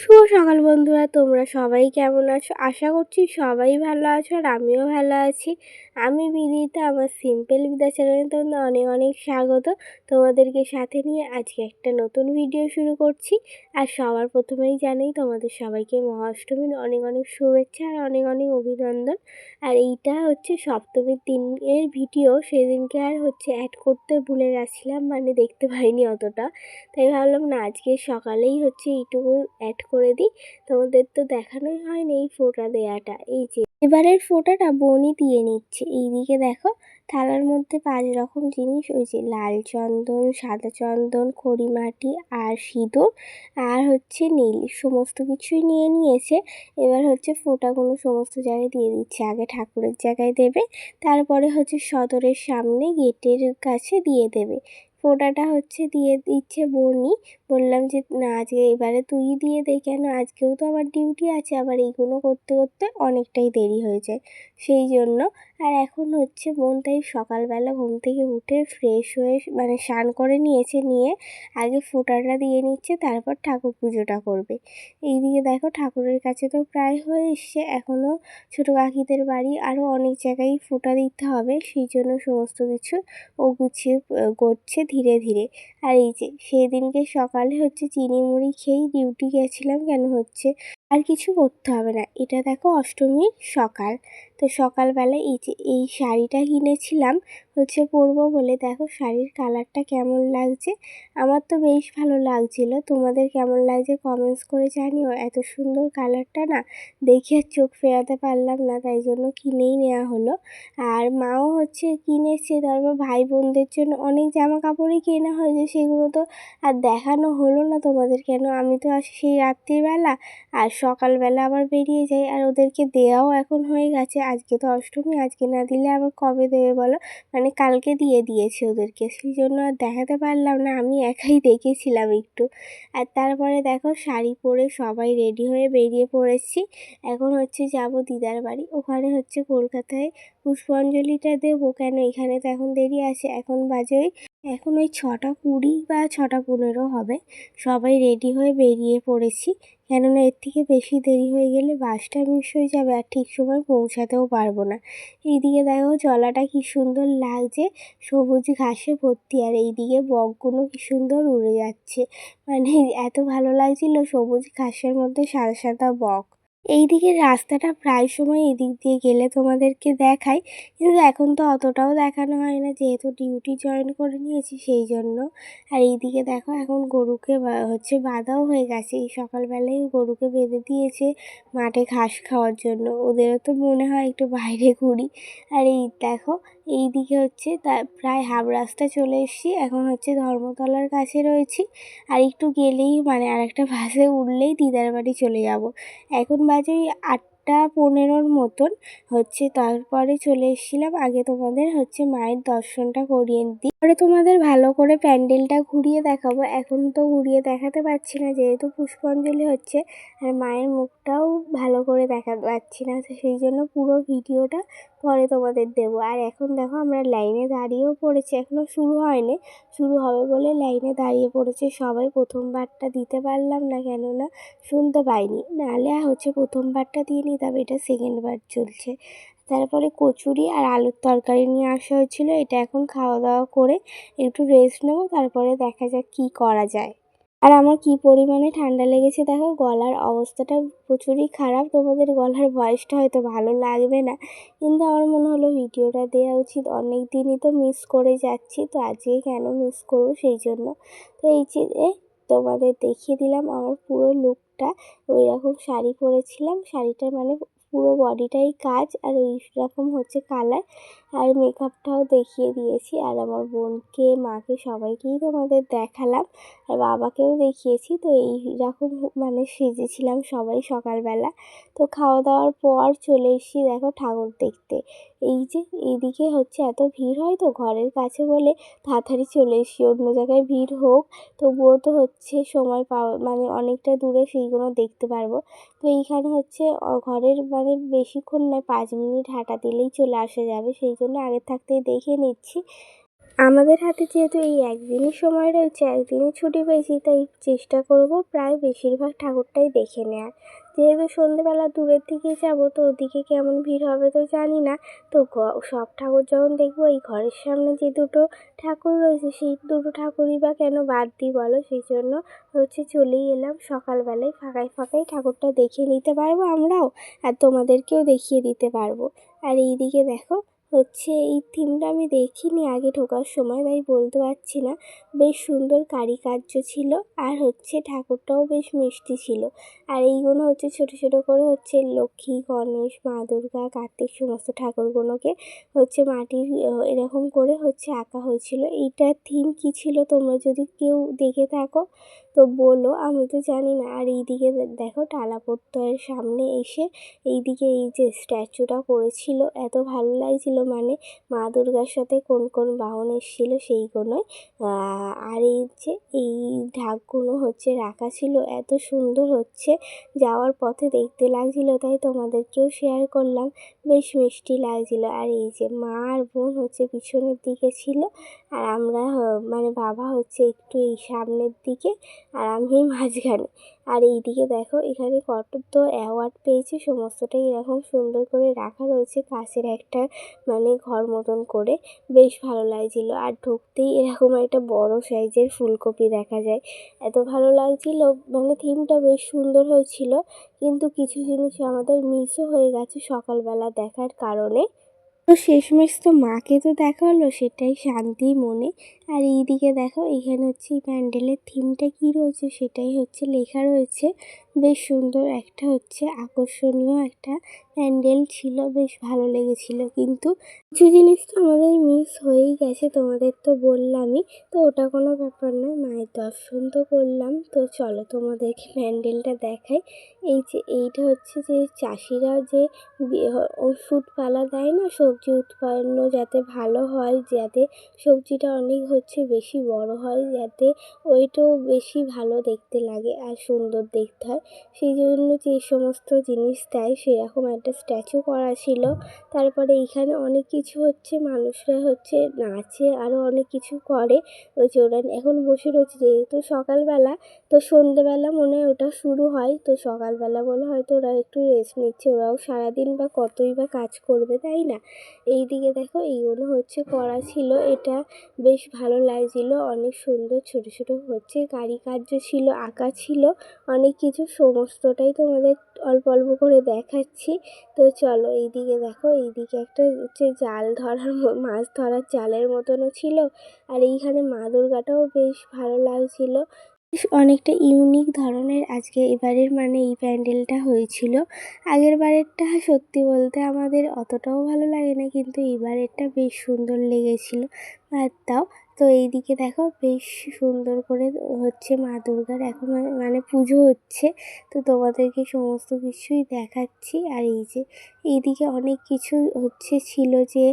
শুভ সকাল বন্ধুরা, তোমরা সবাই কেমন আছো? আশা করছি সবাই ভালো আছো আর আমিও ভালো আছি। আমি বিদিতা আমার সিম্পল বিদা চ্যানেলে তোমাদের অনেক অনেক স্বাগত। তোমাদেরকে সাথে নিয়ে আজকে একটা নতুন ভিডিও শুরু করছি। আর সবার প্রথমেই জানাই, তোমাদের সবাইকে মহাষ্টমীর অনেক অনেক শুভেচ্ছা আর অনেক অনেক অভিনন্দন। আর এইটা হচ্ছে সপ্তমীর দিনের ভিডিও সেদিনকে আর হচ্ছে অ্যাড করতে ভুলে গেছিলাম মানে দেখতে পাইনি অতটা। তাই ভাবলাম না, আজকে সকালেই হচ্ছে এইটুকু অ্যাড করে দিই। তোমাদের তো দেখানোই হয়নি এই ফোঁটা দেওয়াটা এই যে, এবারের ফোঁটাটা বনি দিয়ে নিচ্ছে। এইদিকে দেখো, থালার মধ্যে পাঁচ রকম জিনিস, ওই যে লাল চন্দন, সাদা চন্দন, খড়িমাটি আর সিঁদুর আর হচ্ছে নীল সমস্ত কিছুই নিয়ে নিয়েছে। এবার হচ্ছে ফোঁটাগুলো সমস্ত জায়গায় দিয়ে দিচ্ছে। আগে ঠাকুরের জায়গায় দেবে, তারপরে হচ্ছে সদরের সামনে গেটের কাছে দিয়ে দেবে। ফোঁটাটা হচ্ছে দিয়ে দিচ্ছে বনি। বললাম যে, না, আজকে এবারে তুই দিয়ে দে কেন আজকেও তো আমার ডিউটি আছে। আবার এইগুলো করতে করতে অনেকটাই দেরি হয়ে যায়। সেই জন্য আর এখন হচ্ছে বোন তাই সকালবেলা ঘুম থেকে উঠে ফ্রেশ হয়ে মানে স্নান করে নিয়েছে, নিয়ে আগে ফোঁটাটা দিয়ে নিচ্ছে, তারপর ঠাকুর পুজোটা করবে। এইদিকে দেখো ঠাকুরের কাছে তো প্রায় হয়ে এসছে এখনও ছোটো কাকিদের বাড়ি আরও অনেক জায়গায় ফোঁটা দিতে হবে, সেই জন্য সমস্ত কিছু ও গুছিয়ে করছে ধীরে ধীরে। আর এই যে, সেদিনকে সকালে হচ্ছে চিনি মুড়ি খেয়েই ডিউটি গেছিলাম কেন হচ্ছে আর কিছু করতে হবে না। এটা দেখো অষ্টমীর সকাল। তো সকালবেলা এই যে, এই শাড়িটা কিনেছিলাম, হচ্ছে পরবো বলে। দেখো শাড়ির কালারটা কেমন লাগছে। আমার তো বেশ ভালো লাগছিল। তোমাদের কেমন লাগছে কমেন্টস করে জানিও। এত সুন্দর কালারটা না, দেখে আর চোখ ফেরাতে পারলাম না, তাই জন্য কিনেই নেওয়া হলো। আর মাও হচ্ছে কিনেছে, তারপর ভাই বোনদের জন্য অনেক জামা কাপড়ই কেনা হয়েছে, সেগুলো তো আর দেখানো হলো না তোমাদের কেন? আমি তো আসি সেই রাত্রিবেলা আর সকালবেলা আবার বেরিয়ে যাই আর ওদেরকে দেওয়াও এখন হয়ে গেছে। আজকে তো অষ্টমী, আজকে না দিলে আবার কবে দেবে বলো? মানে কালকে দিয়ে দিয়েছে ওদেরকে, সেই জন্য আর দেখাতে পারলাম না, আমি একাই দেখেছিলাম একটু। আর তারপরে দেখো শাড়ি পরে সবাই রেডি হয়ে বেরিয়ে পড়েছি। এখন হচ্ছে যাব দিদার বাড়ি, ওখানে হচ্ছে কলকাতায় পুষ্পাঞ্জলিটা দেবো। কেন? এখানে তো এখন দেরি আছে, এখন বাজে ওই এখন ওই ছটা কুড়ি বা ছটা পনেরো হবে। সবাই রেডি হয়ে বেরিয়ে পড়েছি। কেননা এর থেকে বেশি দেরি হয়ে গেলে বাসটা মিস হয়ে যাবে আর ঠিক সময় পৌঁছাতেও পারব না। এইদিকে দেখো জলাটা কি সুন্দর লাগছে, সবুজ ঘাসে ভর্তি আর এইদিকে বকগুলো কি সুন্দর উড়ে যাচ্ছে। মানে এত ভালো লাগছিল সবুজ ঘাসের মধ্যে সাদা সাদা বক। এই দিকের রাস্তাটা প্রায় সময় এদিক দিয়ে গেলে তোমাদেরকে দেখাই। কিন্তু এখন তো অতটাও দেখানো হয় না, যেহেতু ডিউটি জয়েন করে নিয়েছি সেই জন্য। আর এইদিকে দেখো এখন গরুকে হচ্ছে বাঁধাও হয়ে গেছে। এই সকালবেলায় গরুকে বেঁধে দিয়েছে মাঠে ঘাস খাওয়ার জন্য। ওদেরও তো মনে হয় একটু বাইরে ঘুরি। আর এই দেখো এই দিকে হচ্ছে তা প্রায় হাফ রাস্তা চলে এসেছি। এখন হচ্ছে ধর্মতলার কাছে রয়েছি। আর একটু গেলেই মানে আর একটা বাসে উঠলেই দিদার বাড়ি চলে যাব। এখন বাজে ওই আটটা পনেরোর মতন হচ্ছে, তারপরে চলে এসেছিলাম। আগে তোমাদের হচ্ছে মায়ের দর্শনটা করিয়ে দিই। পরে তোমাদের ভালো করে প্যান্ডেলটা ঘুরিয়ে দেখাবো। এখন তো ঘুরিয়ে দেখাতে পারছি না, যেহেতু পুষ্পাঞ্জলি হচ্ছে, আর মায়ের মুখটাও ভালো করে দেখাতে পারছি না সেই জন্য পুরো ভিডিওটা পরে তোমাদের দেবো। আর এখন দেখো, আমরা লাইনে দাঁড়িয়েও পড়েছি এখনও শুরু হয়নি। শুরু হবে বলে লাইনে দাঁড়িয়ে পড়েছে। সবাই প্রথমবারটা দিতে পারলাম না, কেননা শুনতে পাইনি। নাহলে হচ্ছে প্রথমবারটা দিয়ে নিতাম এটা সেকেন্ড বার চলছে। তারপরে কচুরি আর আলুর তরকারি নিয়ে আসা হয়েছিলো। এটা এখন খাওয়া দাওয়া করে একটু রেস্ট নেব, তারপরে দেখা যাক কী করা যায়। আর আমার কি পরিমাণে ঠান্ডা লেগেছে দেখো, গলার অবস্থাটা প্রচুরই খারাপ। তোমাদের গলার ভয়েসটা হয়তো ভালো লাগবে না, কিন্তু আমার মনে হলো ভিডিওটা দেওয়া উচিত। অনেক দিনই তো মিস করে যাচ্ছি, তো আজকে কেন মিস করব সেই জন্য। তো এই যে তোমাদের দেখিয়ে দিলাম আমার পুরো লুকটা ওই রকম শাড়ি পরেছিলাম। শাড়িটার মানে পুরো বডিটাই কাজ আর ওই রকম হচ্ছে কালার। আর মেকআপটাও দেখিয়ে দিয়েছি। আর আমার বোনকে, মাকে, সবাইকেই তোমাদের দেখালাম। আর বাবাকেও দেখিয়েছি। তো এই রকম মানে সেজেছিলাম সবাই সকালবেলা। তো খাওয়া দাওয়ার পর চলে এসেছি দেখো ঠাকুর দেখতে। এই যে এইদিকে হচ্ছে এত ভিড় হয় তো ঘরের কাছে বলে তাড়াতাড়ি চলে এসেছি, অন্য জায়গায় ভিড় হোক। তবুও তো হচ্ছে সময় পাওয়া মানে অনেকটা দূরে সেইগুলো দেখতে পারব। তো এইখানে হচ্ছে ঘরের মানে বেশিক্ষণ নয়, পাঁচ মিনিট হাঁটা দিলেই চলে আসা যাবে। সেই জন্য আগের থাকতেই দেখে নিচ্ছি। আমাদের হাতে যেহেতু এই একদিনের সময় রয়েছে, একদিনই ছুটি পেয়েছি, তাই চেষ্টা করব প্রায় বেশিরভাগ ঠাকুরটাই দেখে নেওয়ার যেহেতু সন্ধেবেলা দূরের দিকে যাব, তো ওদিকে কেমন ভিড় হবে তো জানি না। তো সব ঠাকুর যখন দেখব, এই ঘরের সামনে যে দুটো ঠাকুর রয়েছে, সেই দুটো ঠাকুরই বা কেন বাদ দিই বলো? সেই জন্য হচ্ছে চলেই এলাম। সকালবেলায় ফাঁকায় ফাঁকায় ঠাকুরটা দেখে নিতে পারব আমরাও, আর তোমাদেরকেও দেখিয়ে দিতে পারব। আর এইদিকে দেখো হচ্ছে, এই থিমটা আমি দেখিনি আগে ঢোকার সময়, তাই বলতে পারছি না। বেশ সুন্দর কারিকার্য ছিল, আর হচ্ছে ঠাকুরটাও বেশ মিষ্টি ছিল। আর এইগুলো হচ্ছে ছোট ছোট করে হচ্ছে লক্ষ্মী, গণেশ, মা দুর্গা, কার্তিক, সমস্ত ঠাকুরগুলোকে হচ্ছে মাটির এরকম করে হচ্ছে আঁকা হয়েছিল। এইটার থিম কী ছিল তোমরা যদি কেউ দেখে থাকো, তো বলো, আমি তো জানি না। আর এইদিকে দেখো টালা প্রত্যয়ের সামনে এসে এইদিকে এই যে স্ট্যাচুটা করেছিল, এত ভালো লাগছিল। মানে মা দুর্গার সাথে কোন কোন বাহন এসেছিল সেইগুলোই আর এই যে এই ঢাকগুলো হচ্ছে রাখা ছিল, এত সুন্দর হচ্ছে। যাওয়ার পথে দেখতে লাগছিল, তাই তোমাদেরকেও শেয়ার করলাম। বেশ মিষ্টি লাগছিল। আর এই যে মা আর বোন হচ্ছে পিছনের দিকে ছিল, আর আমরা মানে বাবা হচ্ছে একটু এই সামনের দিকে, আর আমি মাঝখানে। আর এইদিকে দেখো, এখানে কত তো অ্যাওয়ার্ড পেয়েছে, সমস্তটাই এরকম সুন্দর করে রাখা রয়েছে। কাছের একটা মানে ঘর মতন করে বেশ ভালো লাগছিল। আর ঢুকতেই এরকম একটা বড় সাইজের ফুলকপি দেখা যায়। এত ভালো লাগছিল মানে থিমটা বেশ সুন্দর হয়েছিল, কিন্তু কিছু জিনিস আমাদের মিসও হয়ে গেছে সকালবেলা দেখার কারণে। তো শেষমেশ তো মাকে তো দেখা হলো, সেটাই শান্তি মনে। আর এইদিকে দেখো, এখানে হচ্ছে এই প্যান্ডেলের থিমটা কী রয়েছে, সেটাই হচ্ছে লেখা রয়েছে। বেশ সুন্দর একটা হচ্ছে আকর্ষণীয় একটা প্যান্ডেল ছিল, বেশ ভালো লেগেছিল। কিন্তু কিছু জিনিস তো আমাদের মিস হয়েই গেছে, তোমাদের তো বললামই। তো ওটা কোনো ব্যাপার নয় মায়ের দর্শন তো করলাম। তো চলো তোমাদেরকে প্যান্ডেলটা দেখাই। এই যে এইটা হচ্ছে যে চাষিরা যে ওষুধপালা দেয় না, সবজি উৎপন্ন যাতে ভালো হয়, যাতে সবজিটা অনেক হচ্ছে বেশি বড় হয়, যাতে ওইটাও বেশি ভালো দেখতে লাগে আর সুন্দর দেখতে হয়। সেই জন্য যে সমস্ত জিনিস দেয়, সেরকম একটা স্ট্যাচু করা ছিল। তারপরে এইখানে অনেক কিছু হচ্ছে, মানুষরা হচ্ছে নাচে আরও অনেক কিছু করে। ওই যে ওরা এখন বসে রয়েছে, যেহেতু সকালবেলা, তো সন্ধেবেলা মনে হয় ওটা শুরু হয়। তো সকালবেলা বলে হয়তো ওরা একটু রেস্ট নিচ্ছে। ওরাও সারাদিন বা কতই বা কাজ করবে, তাই না? এই দিকে দেখো, এইগুলো হচ্ছে করা ছিল। এটা বেশ ভালো লাগছিল। অনেক সুন্দর ছোট ছোট হচ্ছে কারিকার্য ছিল, আঁকা ছিল। অনেক কিছু সমস্তটাই তোমাদের অল্প অল্প করে দেখাচ্ছি। তো চলো এইদিকে দেখো, এইদিকে একটা হচ্ছে জাল ধরার মাছ ধরার জালের মতনও ছিল। আর এইখানে মা দুর্গাটাও বেশ ভালো লাগছিল। অনেকটা ইউনিক ধরনের আজকে এবারের মানে এই প্যান্ডেলটা হয়েছিল। আগের বারেরটা সত্যি বলতে আমাদের অতটাও ভালো লাগে না কিন্তু এবারেরটা বেশ সুন্দর লেগেছিল। আর তাও তো এইদিকে দেখো বেশ সুন্দর করে হচ্ছে মা দুর্গার এখন মানে পুজো হচ্ছে। তো তোমাদেরকে সমস্ত কিছুই দেখাচ্ছি। আর এই যে এইদিকে অনেক কিছু হচ্ছে ছিল যে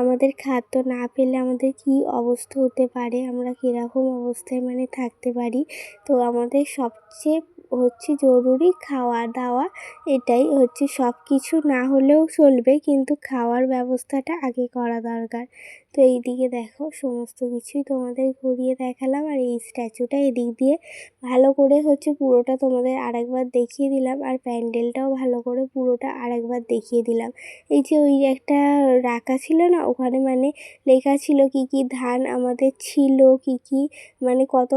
আমাদের খাদ্য না পেলে আমাদের কি অবস্থা হতে পারে? আমরা কীরকম অবস্থায় মানে থাকতে পারি? তো আমাদের সবচেয়ে হচ্ছে জরুরি খাওয়া দাওয়া এটাই হচ্ছে সব কিছু না হলেও চলবে, কিন্তু খাওয়ার ব্যবস্থাটা আগে করা দরকার। তো এই দিকে দেখো, সমস্ত কিছুই তোমাদের ঘুরিয়ে দেখালাম আর এই স্ট্যাচুটা এদিক দিয়ে ভালো করে হচ্ছে পুরোটা তোমাদের আরেকবার দেখিয়ে দিলাম আর প্যান্ডেলটাও ভালো করে পুরোটা আরেকবার দেখিয়ে দিলাম। এই যে ওই একটা রাখা ছিল না, ওখানে মানে লেখা ছিল কি কি ধান আমাদের ছিল, কি কি মানে কত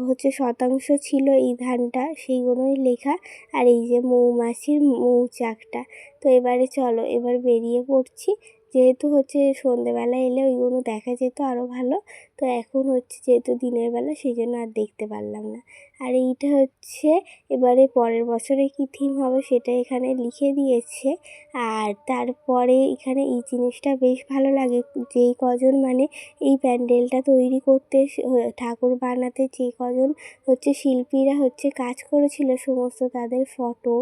হচ্ছে শতাংশ ছিল এই ধানটা, সেইগুলোই লেখা। আর এই যে মৌমাছির মৌচাকটা। তো এবারে চলো, এবার বেরিয়ে পড়ছি। যেহেতু হচ্ছে সন্ধেবেলা এলে ওইগুলো দেখা যেত আরও ভালো। তো এখন হচ্ছে যেহেতু দিনের বেলা, সেই জন্য আর দেখতে পারলাম না। আর এইটা হচ্ছে এবারে পরের বছরে কী থিম হবে সেটা এখানে লিখে দিয়েছে। আর তারপরে এখানে এই জিনিসটা বেশ ভালো লাগে, যেই কজন মানে এই প্যান্ডেলটা তৈরি করতে ঠাকুর বানাতে যে কজন হচ্ছে শিল্পীরা হচ্ছে কাজ করেছিল সমস্ত তাদের ফটো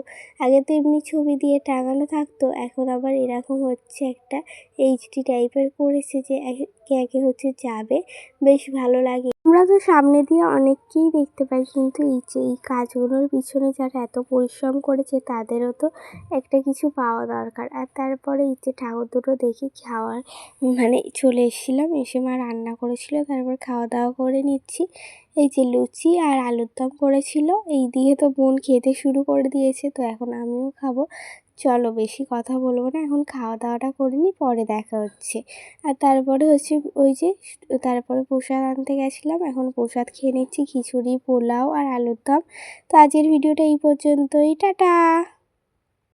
আগে তো এমনি ছবি দিয়ে টাঙানো থাকতো, এখন আবার এরকম হচ্ছে একটা এইচডি টাইপের করেছে যে একে একে হচ্ছে যাবে। বেশ ভালো লাগে। আমরা তো সামনে দিয়ে অনেককেই দেখতে পাই, কিন্তু এই যে এই কাজগুলোর পিছনে যারা এত পরিশ্রম করেছে, তাদেরও তো একটা কিছু পাওয়া দরকার। আর তারপরে এই যে ঠাকুর দুটো দেখে খাওয়ার মানে চলে এসেছিলাম, এসে মা রান্না করেছিল, তারপর খাওয়া দাওয়া করে নিচ্ছি। এই যে লুচি আর আলুর দম করেছিল, এই দিয়ে তো বোন খেতে শুরু করে দিয়েছে, তো এখন আমিও খাব। চলো বেশি কথা বলব না, এখন খাওয়া দাওয়াটা করে নিই, পরে দেখা হচ্ছে। আর তারপরে হচ্ছে ওই যে, তারপরে প্রসাদ আনতে গেছিলাম, এখন প্রসাদ খেয়ে নিচ্ছি, খিচুড়ি, পোলাও আর আলুর দম। তো আজকের ভিডিওটা এই পর্যন্তই, টাটা!